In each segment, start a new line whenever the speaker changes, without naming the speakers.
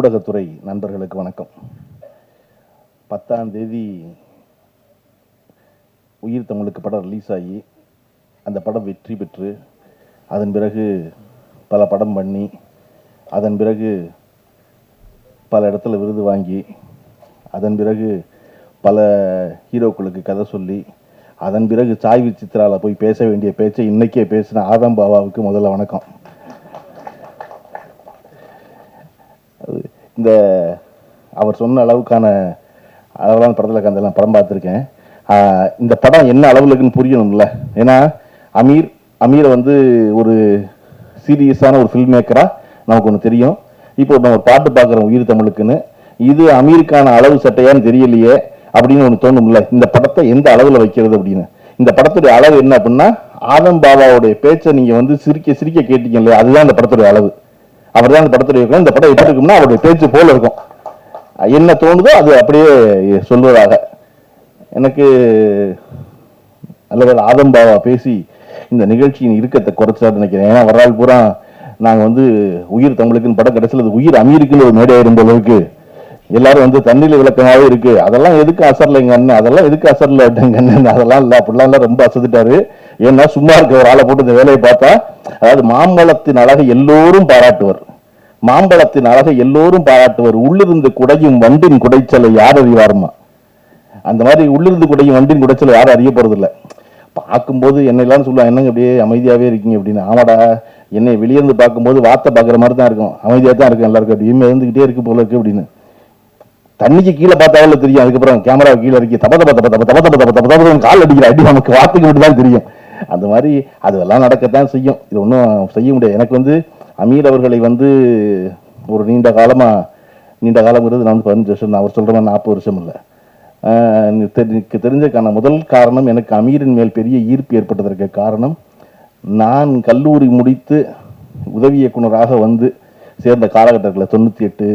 ஊடகத்துறை நண்பர்களுக்கு வணக்கம். பத்தாம் தேதி உயிர் தமிழுக்கு படம் ரிலீஸ் ஆகி அந்த படம் வெற்றி பெற்று அதன் பிறகு பல படம் பண்ணி அதன் பிறகு பல இடத்துல விருது வாங்கி அதன் பிறகு பல ஹீரோக்களுக்கு கதை சொல்லி அதன் பிறகு சாய்வு சித்ரால போய் பேச வேண்டிய பேச்சை இன்னைக்கே பேசின ஆதம் பாபாவுக்கு முதல்ல வணக்கம். அவர் சொன்ன அளவுக்கான அளவிலான படத்தில் கந்தெல்லாம் படம் பார்த்துருக்கேன். இந்த படம் என்ன அளவில் இருக்குன்னு புரியணும்ல. ஏன்னா அமீர் அமீரை வந்து ஒரு சீரியஸான ஒரு ஃபில்ம் மேக்கராக நமக்கு ஒன்று தெரியும். இப்போ நம்ம ஒரு பாட்டு பார்க்குறோம் உயிர் தமிழுக்குன்னு. இது அமீருக்கான அளவு சட்டையான்னு தெரியலையே அப்படின்னு ஒன்று தோணும்ல. இந்த படத்தை எந்த அளவில் வைக்கிறது அப்படின்னு. இந்த படத்துடைய அளவு என்ன அப்படின்னா ஆதம் பாபாவுடைய பேச்சை நீங்கள் வந்து சிரிக்க சிரிக்க கேட்டீங்க இல்லையா அதுதான் இந்த படத்துடைய அளவு. அவர் தான் அந்த படத்துடைய இயக்குனர். இந்த படம் எப்படி இருக்கும்னா அவருடைய பேச்சு போல இருக்கும். என்ன தோணுதோ அது அப்படியே சொல்வதாக. எனக்கு நல்ல வேளை ஆதம் பாபா பேசி இந்த நிகழ்ச்சியின் இறுக்கத்தை குறைச்சாரு நினைக்கிறேன். ஏன்னா வர்றால் பூரா நாங்கள் வந்து உயிர் தமிழுக்குன்னு படம் கிடைச்சல அது உயிர் அமீருக்குன்னு ஒரு மேடையாக இருந்த அளவுக்கு எல்லாரும் வந்து தண்ணியில் விளக்கமாகவே இருக்கு. அதெல்லாம் எதுக்கு அசர்ல எங்க அண்ணன்? அதெல்லாம் எதுக்கு அசர்ல எங்க அண்ணன்? அதெல்லாம் இல்லை அப்படிலாம் இல்லை ரொம்ப அசத்துட்டாரு ஏன்னா சும்மா இருக்க ஒரு ஆளை போட்டு இந்த வேலையை பார்த்தா அதாவது மாம்பழத்தின் அழகை எல்லோரும் பாராட்டுவர். மாம்பழத்தின் அழகை எல்லோரும் பாராட்டுவர். உள்ளிருந்து குடையும் வண்டின் குடைச்சலை யார் அறிவாருமா? அந்த மாதிரி உள்ளிருந்து குடையும் வண்டின் குடைச்சலை யாரும் அறிய போறது பார்க்கும்போது என்னை சொல்லுவாங்க என்னங்க அப்படியே அமைதியாகவே இருக்கீங்க? அப்படின்னு. ஆமாடா என்னை வெளியிருந்து பார்க்கும்போது வார்த்தை பார்க்குற மாதிரி தான் இருக்கும். அமைதியாக தான் இருக்கும் எல்லாருக்கும் அப்படியே இருந்துகிட்டே இருக்கு போல இருக்கு அப்படின்னு. தண்ணிக்கு கீழே பார்த்தாலும் தெரியும். அதுக்கப்புறம் கேமரா கீழே இறக்கி தப்ப தப்ப தப்ப தப்ப தப்ப தப்ப தப்ப தப்ப தப்ப கால் அடிக்கிற அடி நமக்கு வார்த்தைக்கு மட்டும் தான் தெரியும். அந்த மாதிரி அதெல்லாம் நடக்கத்தான் செய்யும். இது ஒன்றும் செய்ய முடியாது. எனக்கு வந்து அமீர் அவர்களை வந்து ஒரு நீண்ட காலமாக நீண்ட காலங்கிறது நான் வந்து பதினஞ்சு வருஷம் நான் அவர் சொல்கிற மாதிரி நாற்பது வருஷம் இல்லை. எனக்கு தெரிஞ்சதுக்கான முதல் காரணம் எனக்கு அமீரின் மேல் பெரிய ஈர்ப்பு ஏற்பட்டதற்கு காரணம் நான் கல்லூரி முடித்து உதவி இயக்குனராக வந்து சேர்ந்த காலகட்டத்தில் தொண்ணூற்றி எட்டு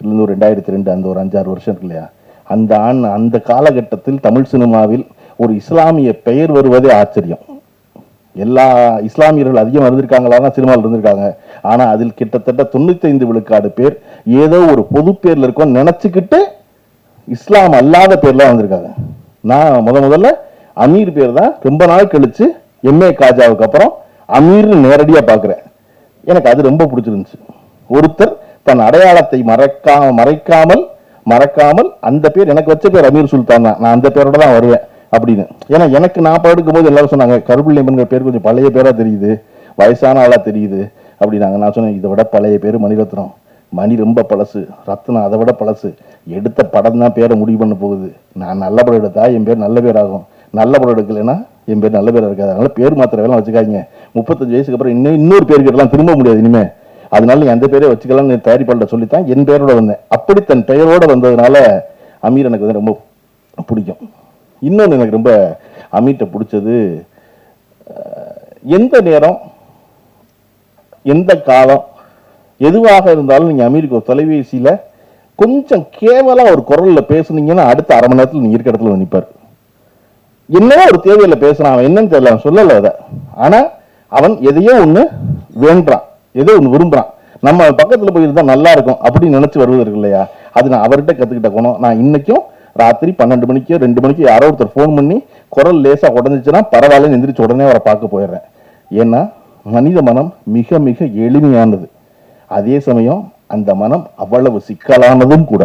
இருந்து ஒரு ரெண்டாயிரத்தி ரெண்டு அந்த ஒரு அஞ்சாறு வருஷம் இருக்கு இல்லையா? அந்த ஆண் அந்த காலகட்டத்தில் தமிழ் சினிமாவில் ஒரு இஸ்லாமிய பெயர் வருவதே ஆச்சரியம். எல்லா இஸ்லாமியர்கள் அதிகம் இருந்திருக்காங்களா சினிமாவில் இருந்திருக்காங்க. ஆனா அதில் கிட்டத்தட்ட தொண்ணூத்தைந்து விழுக்காடு பேர் ஏதோ ஒரு பொது பேர்ல இருக்கோம் நினச்சிக்கிட்டு இஸ்லாம் அல்லாத பேர்லாம் வந்திருக்காங்க. நான் முத முதல்ல அமீர் பேர் தான் ரொம்ப நாள் கழிச்சு எம்ஏ காஜாவுக்கு அப்புறம் அமீர்னு நேரடியா பார்க்குறேன் எனக்கு அது ரொம்ப பிடிச்சிருந்துச்சு. ஒருத்தர் தன் அடையாளத்தை மறக்கா மறைக்காமல் மறக்காமல் அந்த பேர் எனக்கு வச்ச பேர் அமீர் சுல்தான் தான். நான் அந்த பேரோட தான் வருவேன் அப்படின்னு. ஏன்னா எனக்கு நான் படுக்கும் போது எல்லாரும் சொன்னாங்க கருப்புள்ளியம்மன்கிற பேர் கொஞ்சம் பழைய பேராக தெரியுது. வயசான ஆளாக தெரியுது. அப்படின்னாங்க. நான் சொன்னேன் இதை விட பழைய பேர் மணிரத்னம். மணி ரொம்ப பழசு. ரத்னம் அதை விட பழசு. எடுத்த படம் தான் பேரை முடிவு பண்ண போகுது. நான் நல்ல படம் எடுத்தா என் பேர் நல்ல பேர் ஆகும் நல்ல படம் எடுக்கலைன்னா என் பேர் நல்ல பேர் இருக்காது. அதனால பேர் மாத்திர வேலை வச்சுக்காங்க முப்பத்தஞ்சு வயசுக்கு அப்புறம் இன்னும் இன்னொரு பேர் கேட்டலாம் திரும்ப முடியாது இனிமே. அதனால நீ அந்த பேரே வச்சுக்கலாம்னு தயாரிப்பாளர்கிட்ட சொல்லித்தான் என் பேரோட வந்தேன். அப்படி தன் பெயரோட வந்ததுனால அமீர் எனக்கு வந்து ரொம்ப பிடிக்கும். இன்னொன்று எனக்கு ரொம்ப அமீர்கிட்ட பிடிச்சது எந்த நேரம் எந்த காலம் எதுவாக இருந்தாலும் நீங்க அமீருக்கு ஒரு தொலைபேசியில கொஞ்சம் கேவலா ஒரு குரலில் பேசுனீங்கன்னா அடுத்த அரை மணி நேரத்தில் நீங்கள் இருக்க இடத்துல நிற்பார் என்னவோ ஒரு தேவையில் பேசுனான் அவன் என்னன்னு தெரியல அவன் சொல்லலை அதை. ஆனா அவன் எதையோ ஒன்று வேண்டான் ஏதோ ஒன்று விரும்புகிறான் நம்ம பக்கத்தில் போய் இருந்தா நல்லா இருக்கும் அப்படின்னு நினச்சி வருவது இருக்கு இல்லையா? அது நான் அவர்கிட்ட கற்றுக்கிட்ட குணம். நான் இன்னைக்கும் ராத்திரி பன்னெண்டு மணிக்கு ரெண்டு மணிக்கு யாரோ ஒருத்தர் ஃபோன் பண்ணி குரல் லேசாக உடஞ்சிச்சுன்னா பரவாயில்லன்னு எந்திரிச்சு உடனே அவரை பார்க்க போயிடுறேன். ஏன்னா மனித மனம் மிக மிக எளிமையானது. அதே சமயம் அந்த மனம் அவ்வளவு சிக்கலானதும் கூட.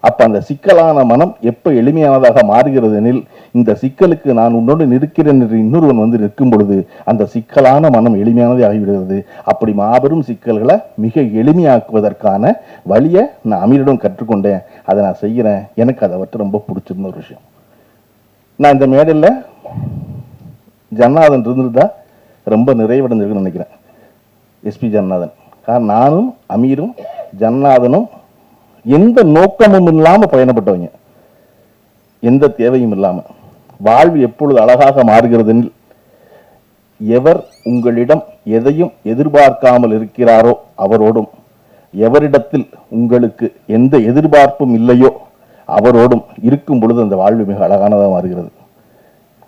அப்ப அந்த சிக்கலான மனம் எப்ப எளிமையானதாக மாறுகிறது எனில் இந்த சிக்கலுக்கு நான் உன்னோடு நிற்கிறேன் என்று இன்னொருவன் வந்து நிற்கும் பொழுது அந்த சிக்கலான மனம் எளிமையானதே ஆகிவிடுகிறது. அப்படி மாபெரும் சிக்கல்களை மிக எளிமையாக்குவதற்கான வழியை நான் அமீரிடம் கற்றுக்கொண்டேன். அதை நான் செய்கிறேன். எனக்கு அதை விட்டு ரொம்ப பிடிச்சிருந்த ஒரு விஷயம். நான் இந்த மேடையில் ஜன்னாதன் இருந்திருந்தா ரொம்ப நிறைவடைஞ்சிருக்குன்னு நினைக்கிறேன். எஸ்பி ஜன்னாதன். காரணம் நானும் அமீரும் ஜன்னாதனும் எந்த நோக்கமும் இல்லாம பயணப்பட்டவங்க. எந்த தேவையும் இல்லாம. வாழ்வு எப்பொழுது அழகாக மாறுகிறது எவர் உங்களிடம் எதையும் எதிர்பார்க்காமல் இருக்கிறாரோ அவரோடும் எவரிடத்தில் உங்களுக்கு எந்த எதிர்பார்ப்பும் இல்லையோ அவரோடும் இருக்கும் பொழுது அந்த வாழ்வு மிக அழகானதாக மாறுகிறது.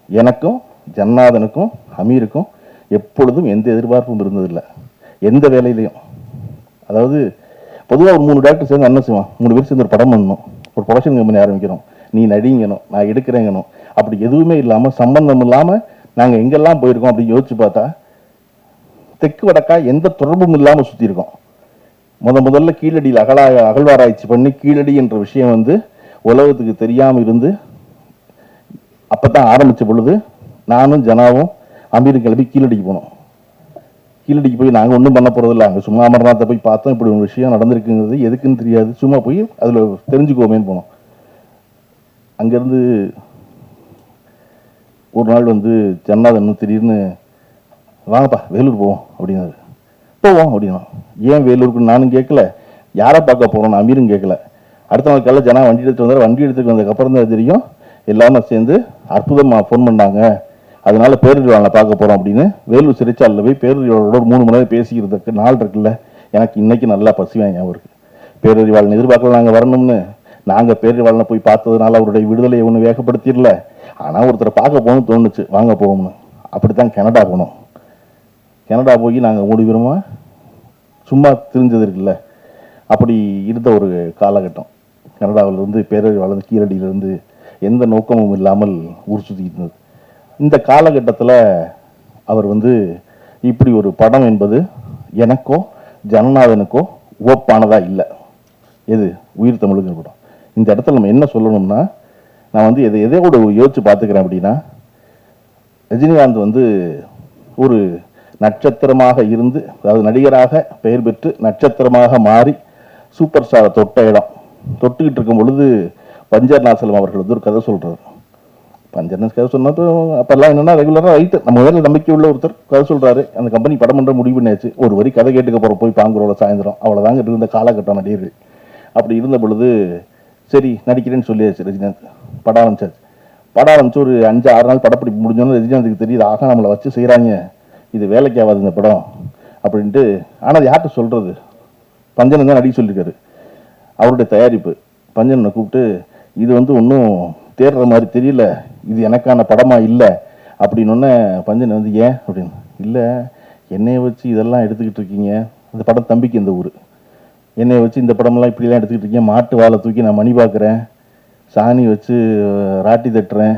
எனக்கும் ஜன்னாதனுக்கும் அமீருக்கும் எப்பொழுதும் எந்த எதிர்பார்ப்பும் இருந்ததில்லை. எந்த வேலையிலையும். அதாவது பொதுவாக ஒரு மூணு டேரக்டர் சேர்ந்து என்ன செய்வான். மூணு பேர் சேர்ந்து ஒரு படம் பண்ணணும். ஒரு ப்ரொடக்ஷன் கம்பெனி ஆரம்பிக்கிறோம். நீ நடிங்கணும் நான் எடுக்கிறேங்கணும். அப்படி எதுவுமே இல்லாமல் சம்பந்தம் இல்லாமல் நாங்கள் எங்கெல்லாம் போயிருக்கோம் அப்படின்னு யோசிச்சு பார்த்தா தெற்கு வடக்கா எந்த தொடர்பும் இல்லாமல் சுற்றிருக்கோம் முத முதல்ல கீழடியில் அகலா அகழ்வாராய்ச்சி பண்ணி கீழடி என்ற விஷயம் வந்து உலகத்துக்கு தெரியாமல் இருந்து அப்போ தான் ஆரம்பித்த பொழுது நானும் ஜனாவும் அமீரும் கிளம்பி கீழடிக்கு போனோம். கீழடிக்கு போய் நாங்கள் ஒன்றும் பண்ண போகிறதில்ல அங்கே சும்மா அமர்நாத்தை போய் பார்த்தோம். இப்படி ஒரு விஷயம் நடந்திருக்குங்கிறது எதுக்குன்னு தெரியாது. சும்மா போய் அதில் தெரிஞ்சுக்குவோமேன்னு போனோம். அங்கேருந்து ஒரு நாள் வந்து ஜன்னாதன் திடீர்னு வாங்கப்பா வேலூர் போவோம் அப்படின்னாரு. போவோம் அப்படின்னா. ஏன் வேலூருக்கு? நானும் கேட்கல. யாரை பார்க்க போகிறோம் அமீரும் கேட்கல. அடுத்த நாள் காலையில் ஜனா வண்டி எடுத்துகிட்டு வந்தார். வண்டி எடுத்துகிட்டு வந்ததுக்கப்புறம் தான் தெரியும். எல்லாமே சேர்ந்து அற்புதமாக ஃபோன் பண்ணாங்க. அதனால பேரறிவாளனை பார்க்க போகிறோம் அப்படின்னு வேலூர் சிறைச்சாலில் போய் பேரறிவாளோட மூணு மணி நேரம் பேசிக்கிறதுக்கு நாள் இருக்குல்ல. எனக்கு இன்னைக்கு நல்லா பசுவேன் ஞாபகம் இருக்கு. பேரறிவாளன் எதிர்பார்க்கல நாங்கள் வரணும்னு. நாங்கள் பேரறிவாளனை போய் பார்த்ததுனால அவருடைய விடுதலையை ஒன்றும் வேகப்படுத்திடல. ஆனால் ஒருத்தரை பார்க்க போகணும்னு தோணுச்சு. வாங்க போகணும்னு. அப்படி தான் கனடா போனோம். கனடா போய் நாங்கள் ஓடிவிடுமா சும்மா தெரிஞ்சது இருக்குல்ல. அப்படி இருந்த ஒரு காலகட்டம். கனடாவிலிருந்து பேரறிவாளர் கீழடியிலிருந்து எந்த நோக்கமும் இல்லாமல் ஊர் சுற்றிக்கிட்டு இருந்தது. இந்த காலகட்டத்தில் அவர் வந்து இப்படி ஒரு படம் என்பது எனக்கோ ஜனநாதனுக்கோ ஒப்பானதாக இல்லை. எது? உயிர் தமிழுங்கிற படம். இந்த இடத்துல நம்ம என்ன சொல்லணும்னா நான் வந்து எதை எதை கூட யோசித்து பார்த்துக்கிறேன் அப்படின்னா ரஜினிகாந்த் வந்து ஒரு நட்சத்திரமாக இருந்து அதாவது நடிகராக பெயர் பெற்று நட்சத்திரமாக மாறி சூப்பர் ஸ்டாரை தொட்ட இடம். தொட்டுக்கிட்டு இருக்கும் பொழுது பஞ்சர் நாசலம் அவர்கள் வந்து ஒரு கதை சொல்கிறார் பஞ்சர்னஸ் கதை சொன்னப்போ அப்பெல்லாம் என்னன்னா ரெகுலராக ரைட்டு நம்ம முதல்ல நம்பிக்கை உள்ள ஒருத்தர் கதை சொல்கிறாரு அந்த கம்பெனி படம் பண்ணுற முடிவு பண்ணியாச்சு ஒரு வரி கதை கேட்டுக்க போகிற போய் பாங்குறோட சாயந்தரம். அவ்வளோதாங்க இருந்த காலகட்டம் நடிகர்கள் அப்படி இருந்த பொழுது சரி நடிக்கிறேன்னு சொல்லியாச்சு ரஜினிகாந்த். படம் ஆரம்பிச்சாச்சு. படம் ஆரம்பிச்சு ஒரு அஞ்சு ஆறு நாள் படப்பிடிப்பு முடிஞ்சோன்னு ரஜினிகாந்துக்கு தெரியுது ஆக நம்மளை வச்சு செய்கிறாங்க இது வேலைக்கு ஆகாது இந்த படம். அப்படின்ட்டு ஆனால் அது யார்கிட்ட சொல்கிறது பஞ்சனன் தான் நடிக்க சொல்லியிருக்காரு. அவருடைய தயாரிப்பு. பஞ்சனனை கூப்பிட்டு இது வந்து ஒன்றும் தேடுற மாதிரி தெரியல இது எனக்கான படமா இல்லை அப்படின்னொன்னே பஞ்சன் வந்து ஏன்? அப்படின்னு. இல்லை என்னையை வச்சு இதெல்லாம் எடுத்துக்கிட்டு இருக்கீங்க. இந்த படம் தம்பிக்கு இந்த ஊர். என்னையை வச்சு இந்த படமெல்லாம் இப்படிலாம் எடுத்துக்கிட்டு இருக்கீங்க. மாட்டு வாழை தூக்கி நான் மணி பார்க்குறேன் சாணி வச்சு ராட்டி தட்டுறேன்.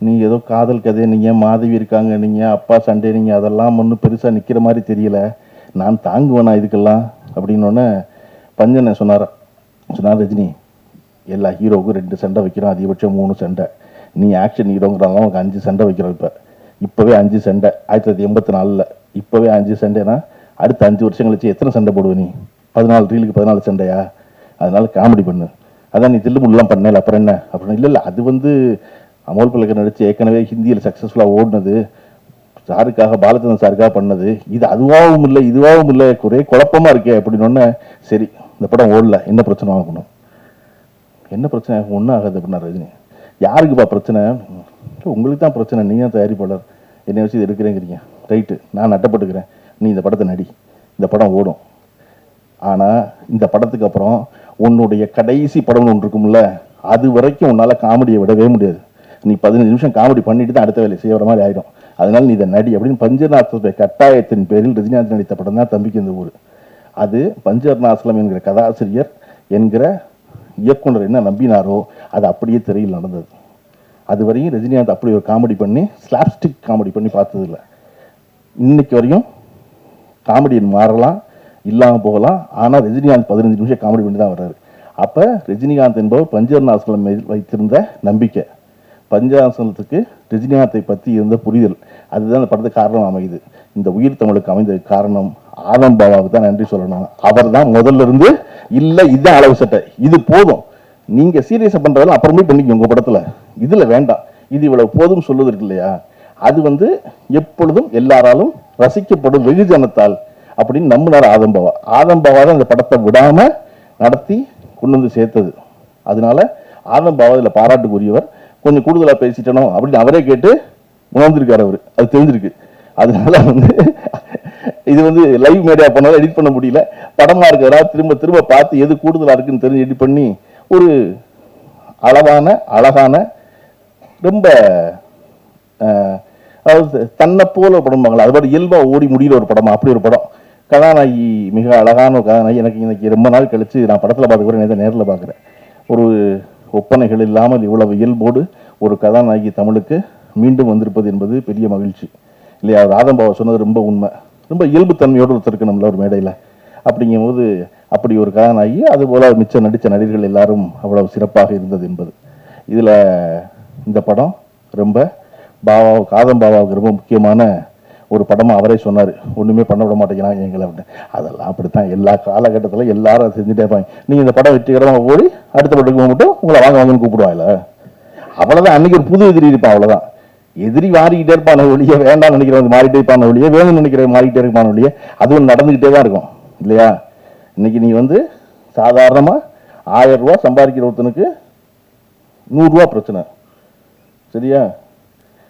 நீ ஏதோ காதல் கதை நீங்கள் மாதவி இருக்காங்க நீங்கள் அப்பா சண்டே நீங்கள் அதெல்லாம் ஒன்றும் பெருசாக நிற்கிற மாதிரி தெரியல. நான் தாங்குவேனா இதுக்கெல்லாம்? அப்படின்னோடனே பஞ்சனை சொன்னார் சொன்னார் ரஜினி. எல்லா ஹீரோவுக்கும் ரெண்டு சண்டை வைக்கிறோம் அதிகபட்சம் மூணு சண்டை. நீ ஆக்ஷன் ஹீரோங்கிறதால உனக்கு அஞ்சு சண்டை வைக்கிறோம் இப்போ. இப்போவே அஞ்சு சண்டை. ஆயிரத்தி தொள்ளாயிரத்தி எண்பத்தி நாலில் இப்போவே அஞ்சு சண்டைனா அடுத்த அஞ்சு வருஷம் கழிச்சு எத்தனை சண்டை போடுவ நீ? பதினாலு ரீலுக்கு பதினாலு சண்டையா? அதனால காமெடி பண்ணு. அதான் நீ தில்லுமுல்லாம் பண்ணல அப்புறம் என்ன? அப்புறம் இல்லை இல்லை அது வந்து அமோல் பல்லக்கர் நடிச்சு ஏற்கனவே ஹிந்தியில் சக்ஸஸ்ஃபுல்லாக ஓடினது. சாருக்காக பாலச்சந்திரன் சாருக்காக பண்ணது. இது அதுவாகவும் இல்லை இதுவாகவும் இல்லை. ஒரே குழப்பமாக இருக்கே அப்படின்னு சரி இந்த படம் ஓடல. என்ன பிரச்சனை? ஆகணும் என்ன பிரச்சனை? ஒன்றும் ஆகாது அப்படின்னா ரஜினி. யாருக்குப்பா பிரச்சனை? உங்களுக்கு தான் பிரச்சனை. நீங்கள் தான் தயாரிப்பாளர். என்னை வச்சு இது எடுக்கிறேங்கிறீங்க. ரைட்டு நான் நட்டப்பட்டுக்கிறேன். நீ இந்த படத்தை நடி. இந்த படம் ஓடும். ஆனால் இந்த படத்துக்கு அப்புறம் உன்னுடைய கடைசி படம்னு ஒன்று இருக்கும்ல அது வரைக்கும் உன்னால் காமெடியை விடவே முடியாது. நீ பதினஞ்சு நிமிஷம் காமெடி பண்ணிட்டு தான் அடுத்த வேலையை செய்யற மாதிரி ஆயிடும். அதனால நீ இதை நடி அப்படின்னு பஞ்சநாதத்துடைய கட்டாயத்தின் பேரில் ரஜினிகாந்த் நடித்த படம் தான் தம்பிக்கு இந்த ஊர். அது பஞ்சர்நாசலம் என்கிற கதாசிரியர் என்கிற இயக்குனர் என்ன நம்பினாரோ அது அப்படியே திரையில் நடந்தது. அது வரையும் ரஜினிகாந்த் அப்படி ஒரு காமெடி பண்ணி ஸ்லாப்ஸ்டிக் காமெடி பண்ணி பார்த்ததில்ல. இன்னைக்கு வரையும் காமெடியன் மாறலாம் இல்லாமல் போகலாம். ஆனால் ரஜினிகாந்த் பதினஞ்சு நிமிஷம் காமெடி பண்ணி தான் வர்றாரு. அப்போ ரஜினிகாந்த் என்பவர் பஞ்சர்நாசலம் வைத்திருந்த நம்பிக்கை. பஞ்சாசனத்துக்கு ரஜினிகாந்தை பற்றி இருந்த புரிதல். அதுதான் அந்த படத்துக்கு காரணம் அமையுது. இந்த உயிர் தமிழுக்கு அமைந்த காரணம் ஆதம் பாபாவுக்கு தான் நன்றி சொல்லணும். அவர் தான் முதல்ல இருந்து இல்லை இதுதான் அளவு சட்டை. இது போதும். நீங்க சீரியஸா பண்றதெல்லாம் அப்புறமே பண்ணிக்கோங்க உங்க படத்துல. இதுல வேண்டாம். இது இவ்வளவு போதும் சொல்லுவது இருக்கு இல்லையா? அது வந்து எப்பொழுதும் எல்லாராலும் ரசிக்கப்படும் வெகுஜனத்தால் அப்படின்னு நம்பினார் ஆதம்பவா. ஆதம்பாவா தான் படத்தை விடாம நடத்தி கொண்டு வந்து சேர்த்தது. அதனால ஆதம்பாவா இதுல பாராட்டுக்குரியவர். கொஞ்சம் கூடுதலா பேசிட்டனோ அப்படின்னு அவரே கேட்டு உணர்ந்திருக்காரு அவர். அது தெரிஞ்சிருக்கு. அதனால வந்து இது வந்து லைவ் மீடியா பண்ணாலும் எடிட் பண்ண முடியல. படமாக இருக்கிறதா திரும்ப திரும்ப பார்த்து எது கூடுதலாக இருக்குன்னு தெரிஞ்சு எடிட் பண்ணி ஒரு அளவான அழகான ரொம்ப அதாவது தன்னை போல படம்பாங்களா அது மாதிரி இயல்பாக ஓடி முடிகிற ஒரு படமா? அப்படி ஒரு படம். கதாநாயகி மிக அழகான ஒரு கதாநாயகி. எனக்கு இன்னைக்கு ரொம்ப நாள் கழித்து நான் படத்தில் பார்த்துக்கிறேன் கூட நேரில் பார்க்குறேன். ஒரு ஒப்பனைகள் இல்லாமல் இவ்வளவு இயல்போடு ஒரு கதாநாயகி தமிழுக்கு மீண்டும் வந்திருப்பது என்பது பெரிய மகிழ்ச்சி. இல்லையா? ராதம்பாவை சொன்னது ரொம்ப உண்மை. ரொம்ப இயல்புத்தன்மையோடு ஒருத்தருக்கு இருக்கணும்ல ஒரு மேடையில். அப்படிங்கும்போது அப்படி ஒரு கதாநாயகி அதுபோல் மிச்சம் நடித்த நடிகர்கள் எல்லாரும் அவ்வளவு சிறப்பாக இருந்தது என்பது. இதில் இந்த படம் ரொம்ப பாபா காதம் பாபாவுக்கு ரொம்ப முக்கியமான ஒரு படமாக அவரே சொன்னார். ஒன்றுமே பண்ண விட மாட்டேங்கிறாங்க எங்களை அப்படின்னு. அதெல்லாம் அப்படித்தான். எல்லா காலகட்டத்தில் எல்லாரும் செஞ்சுட்டே இருப்பாங்க. நீங்கள் இந்த படம் வெற்றிகரமாக ஓடி அடுத்த படத்துக்கு மட்டும் உங்களை வாங்க வாங்கன்னு கூப்பிடுவாங்கல்ல அவ்வளோதான் அன்றைக்கி ஒரு புது எதிரி இருப்பான் அவ்வளோதான் எதிரி மாறிக்கிட்டே இருப்பான ஒழிய வேண்டாம்னு நினைக்கிறவங்க மாறிட்டே இருப்பான ஒழிய வேணும்னு நினைக்கிற மாறிக்கிட்டே இருப்பான ஒழிய அதுவும் நடந்துக்கிட்டே தான் இருக்கும் இல்லையா? இன்னைக்கு நீ வந்து சாதாரணமாக ஆயிரம் ரூபா சம்பாதிக்கிற ஒருத்தனுக்கு நூறுரூவா பிரச்சனை சரியா?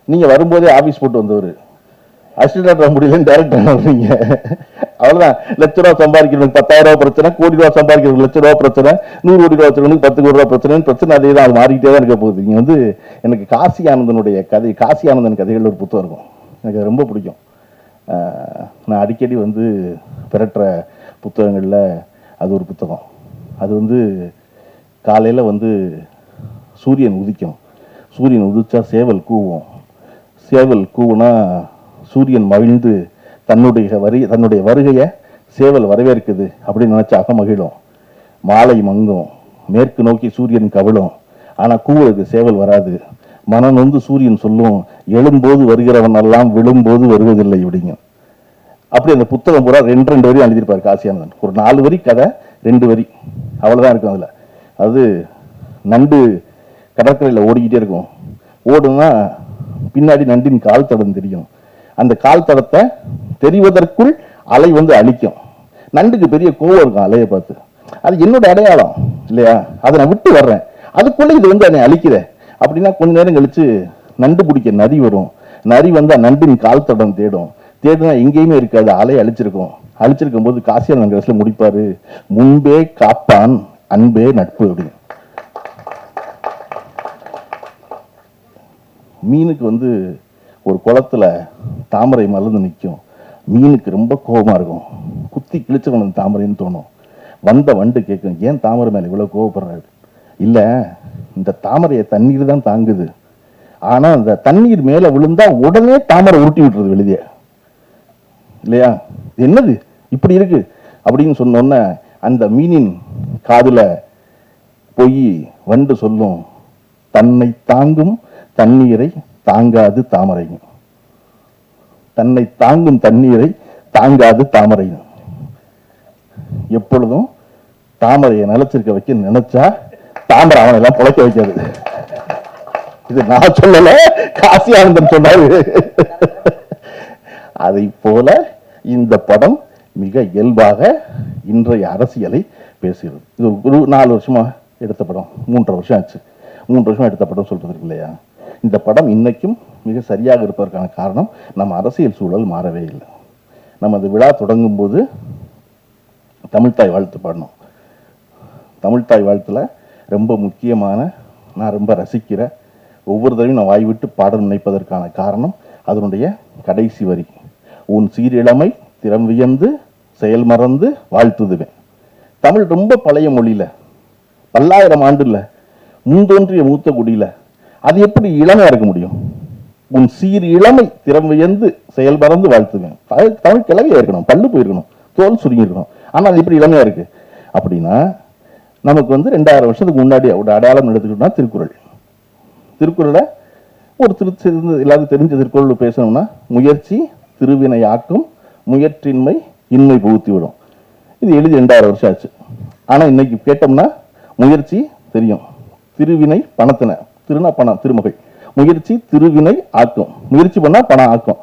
நீங்கள் வரும்போதே ஆஃபீஸ் போட்டு வந்தவர். அசிஸ்டன்ட் வர முடியலன்னு டேரக்டர் வர்றீங்க அவ்வளோதான் லட்ச ரூபா சம்பாதிக்கிறவனுக்கு பத்தாயிரம் ரூபா பிரச்சனை கோடி ரூபா சம்பாதிக்கிறவங்க லட்ச ரூபா பிரச்சனை நூறு கோடி ரூபா வச்சிருக்கவனுக்கு பத்து கோடி ரூபா பிரச்சனை பிரச்சனை அதே தான் அது மாறிக்கிட்டே தான் இருக்க போகுது. நீங்கள் வந்து எனக்கு காசி ஆனந்தனுடைய கதை காசி ஆனந்தன் கதைகள் ஒரு புத்தகம் இருக்கும். எனக்கு ரொம்ப பிடிக்கும். நான் அடிக்கடி வந்து பிறற்ற புத்தகங்களில் அது ஒரு புத்தகம். அது வந்து காலையில் வந்து சூரியன் உதிக்கும். சூரியன் உதிச்சா சேவல் கூவும். சேவல் கூவுனா சூரியன் மகிழ்ந்து தன்னுடைய வரி தன்னுடைய வருகையை சேவல் வரவேற்குது அப்படின்னு நினைச்சு அகமகிழும் மாலை மங்கும். மேற்கு நோக்கி சூரியன் கவிழும். ஆனா கூவலுக்கு சேவல் வராது. மனம் வந்து சூரியன் சொல்லும் எழும்போது வருகிறவன் எல்லாம் விழும்போது வருவதில்லை அப்படிங்க அப்படி அந்த புத்தகம் பூரா ரெண்டு ரெண்டு வரி எழுதியிருப்பார் காசியானந்தன். ஒரு நாலு வரி கதை ரெண்டு வரி. அவ்வளவுதான் இருக்கும் அதுல. அது நண்டு கடற்கரையில் ஓடிக்கிட்டே இருக்கும். ஓடுனா பின்னாடி நண்டின் கால் தடம் தெரியும். அந்த கால் தடத்தை தெரிவதற்குள் அலை வந்து அழிக்கும். நண்டுக்கு பெரிய கோவம் இருக்கும் அலையை பார்த்து. அது என்னோட அடையாளம் இல்லையா? அதை நான் விட்டு வர்றேன். அதுக்குள்ளே இது வந்து என்னை அழிக்கிற அப்படின்னா கொஞ்ச நேரம் கழிச்சு நண்டு பிடிக்க நரி வரும். நரி வந்தா நண்டின் கால் தடம். தேடும் தேடுனா எங்கேயுமே இருக்காது. அலை அழிச்சிருக்கும். அழிச்சிருக்கும் போது காசியானந்த கடைசியில் முடிப்பாரு முன்பே காப்பான் அன்பே நட்பு அப்படின்னு. மீனுக்கு வந்து ஒரு குளத்துல தாமரை மலர்ந்து நிற்கும் மீனுக்கு ரொம்ப கோபமா இருக்கும். குத்தி கிழிச்சவன் அந்த தாமரைன்னு தோணும். வந்த வண்டு கேட்கும் ஏன் தாமரை மேல இவ்வளவு கோவப்படுறாரு? இல்லை இந்த தாமரையை தண்ணீர் தான் தாங்குது. ஆனா அந்த தண்ணீர் மேல விழுந்தா உடனே தாமரை உருட்டி விட்டுறது வெளியே. இல்லையா? என்னது? இப்படி இருக்கு? அப்படின்னு சொன்னோன்ன அந்த மீனின் காதுல போய் வண்டு சொல்லும் தன்னை தாங்கும் தண்ணீரை தாங்காது தாமரையும். தன்னை தாங்கும் தண்ணீரை தாங்காது தாமரையும். எப்பொழுதும் தாமரையை நிலச்சிருக்க வைக்க நினைச்சா தாமரை அவனை எல்லாம் புழைக்க வைக்காது. இது நான் சொல்லல காசி ஆனந்தன் சொன்னாரு. அதை போல இந்த படம் மிக இயல்பாக இன்றைய அரசியலை பேசுகிறது. இது ஒரு நாலு வருஷமா எடுத்த படம் மூன்றரை வருஷம் ஆச்சு. மூன்று வருஷம் எடுத்த படம் சொல்றதுக்கு இல்லையா? இந்த படம் இன்னைக்கும் மிக சரியாக இருப்பதற்கான காரணம் நம்ம அரசியல் சூழல் மாறவே இல்லை. நம்ம அந்த விழா தொடங்கும் போது தமிழ்தாய் வாழ்த்து பாடணும். தமிழ்தாய் வாழ்த்தில் ரொம்ப முக்கியமான நான் ரொம்ப ரசிக்கிற ஒவ்வொரு தடவையும் நான் வாய் விட்டு பாட நினைப்பதற்கான காரணம் அதனுடைய கடைசி வரி. உன் சீரிழமை திறம் வியந்து செயல் மறந்து வாழ்த்துதுவேன் தமிழ் ரொம்ப பழைய மொழியில பல்லாயிரம் ஆண்டுல முன்தோன்றிய மூத்த குடியில அது எப்படி இளமையா இருக்க முடியும்? உன் சீர் இளமை திறம் வியந்து செயல் வாழ்த்துவேன். தமிழ் தமிழ் கிளவியா இருக்கணும் பல்லு போயிருக்கணும் தோல் சுருங்கிருக்கணும் ஆனால் ஆனா அது எப்படி இளமையா இருக்கு? அப்படின்னா நமக்கு வந்து ரெண்டாயிரம் வருஷத்துக்கு முன்னாடி ஒரு அடையாளம் எடுத்துக்கிட்டோம்னா திருக்குறள். திருக்குறளை ஒரு திரு எல்லாரும் தெரிஞ்ச திருக்குறள் பேசணும்னா முயற்சி திருவினையாக்கும் முயற்றின்மை இன்மை புகுத்தி விடும். இது எழுதி ரெண்டாயிரம் வருஷம் ஆச்சு. ஆனால் இன்னைக்கு கேட்டோம்னா முயற்சி தெரியும். திருவினை பணத்தின. திருனா பணம் திருமகள். முயற்சி திருவினை ஆக்கும். முயற்சி பண்ணா பணம் ஆக்கும்.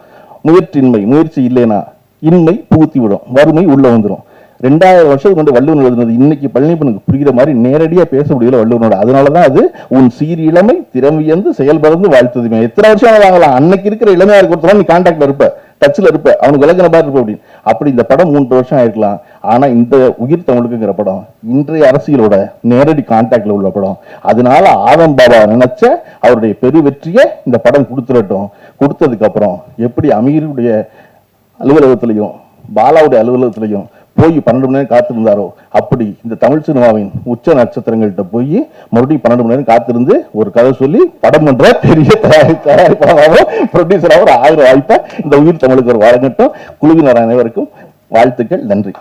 முயற்சியின்மை முயற்சி இல்லைனா இன்மை புகுத்தி விடும் வறுமை உள்ள வந்துடும் ரெண்டாயிரம் வருஷத்துக்கு கொண்டு வள்ளுவன் எழுதுனது இன்னைக்கு பழனிப்பனுக்கு புரிகிற மாதிரி நேரடியாக பேச முடியல வள்ளுவனோட. அதனாலதான் அது உன் சீர் இளமை திறமையந்து செயல்பறந்து வாழ்த்ததுமே. எத்தனை வருஷம் வாங்கலாம். அன்னைக்கு இருக்கிற இளமையாக இருக்கிற நீ கான்டாக்ட்ல இருப்ப. டச்சில் இருப்ப அவனுக்கு விளக்குற மாதிரி இருப்ப அப்படின்னு. அப்படி இந்த படம் மூன்று வருஷம் ஆயிருக்கலாம். ஆனால் இந்த உயிர் தமிழுக்குங்கிற படம் இன்றைய அரசியலோட நேரடி கான்டாக்டில் உள்ள படம். அதனால ஆதம் பாபா நினைச்ச அவருடைய பெரு வெற்றியை இந்த படம் கொடுத்துடட்டும் கொடுத்ததுக்கப்புறம் எப்படி அமீருடைய அலுவலகத்திலையும் பாலாவுடைய அலுவலகத்திலையும் போய் பன்னெண்டு மணி நேரம் காத்திருந்தாரோ அப்படி இந்த தமிழ் சினிமாவின் உச்ச நட்சத்திரங்கள்கிட்ட போய் மறுபடியும் பன்னெண்டு மணி நேரம் காத்திருந்து ஒரு கதை சொல்லி படம் பண்ற பெரிய தயாரி தயாரிப்பாளராகவும் ப்ரொடியூசராகவும் ஆயிரம் வாய்ப்பா இந்த உயிர் தமிழுக்கு ஒரு வழங்கட்டும். குழுவினர் அனைவருக்கும் வாழ்த்துக்கள். நன்றி.